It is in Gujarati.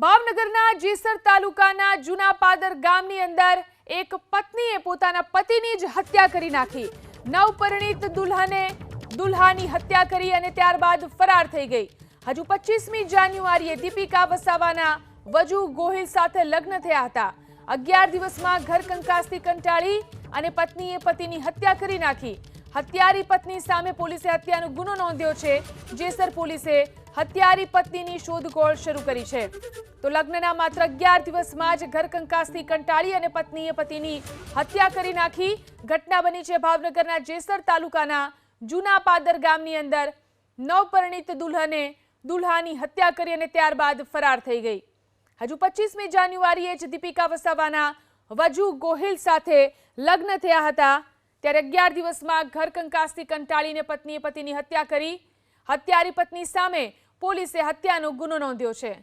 ભાવનગરના જેસર તાલુકાના જૂના પાદર ગામની અંદર એક પત્નીએ પોતાના પતિની જ હત્યા કરી નાખી. નવપરિણીત દુલ્હને દુલ્હાની હત્યા કરી અને ત્યારબાદ ફરાર થઈ ગઈ. હજુ પચીસમી જાન્યુઆરીએ દીપિકા વસાવાના વજુ ગોહિલ સાથે લગ્ન થયા હતા. અગિયાર દિવસમાં ઘર કંકાસથી કંટાળી અને પત્નીએ પતિની હત્યા કરી નાખી. હત્યારી પત્ની સામે પોલીસે હત્યાનો ગુનો નોંધ્યો છે. જેસર પોલીસે હત્યારી પત્નીની શોધખોળ શરૂ કરી છે. તો લગ્નના માત્ર અગિયાર દિવસમાં જ ઘરકંકાસથી કંટાળી અને પત્નીએ પતિની હત્યા કરી નાખી. ઘટના બની છે ભાવનગરના જેસર તાલુકાના જૂના પાદર ગામની અંદર. નવપરિણીત દુલ્હને દુલ્હાની હત્યા કરી અને ત્યારબાદ ફરાર થઈ ગઈ. હજુ પચીસમી જાન્યુઆરીએ જ દીપિકા વસાવાના વજુ ગોહિલ સાથે લગ્ન થયા હતા. ત્યારે અગિયાર દિવસમાં ઘર કંકાસથી કંટાળીને પત્નીએ પતિની હત્યા કરી. હત્યારી પત્ની સામે પોલીસે હત્યાનો ગુનો નોંધ્યો છે.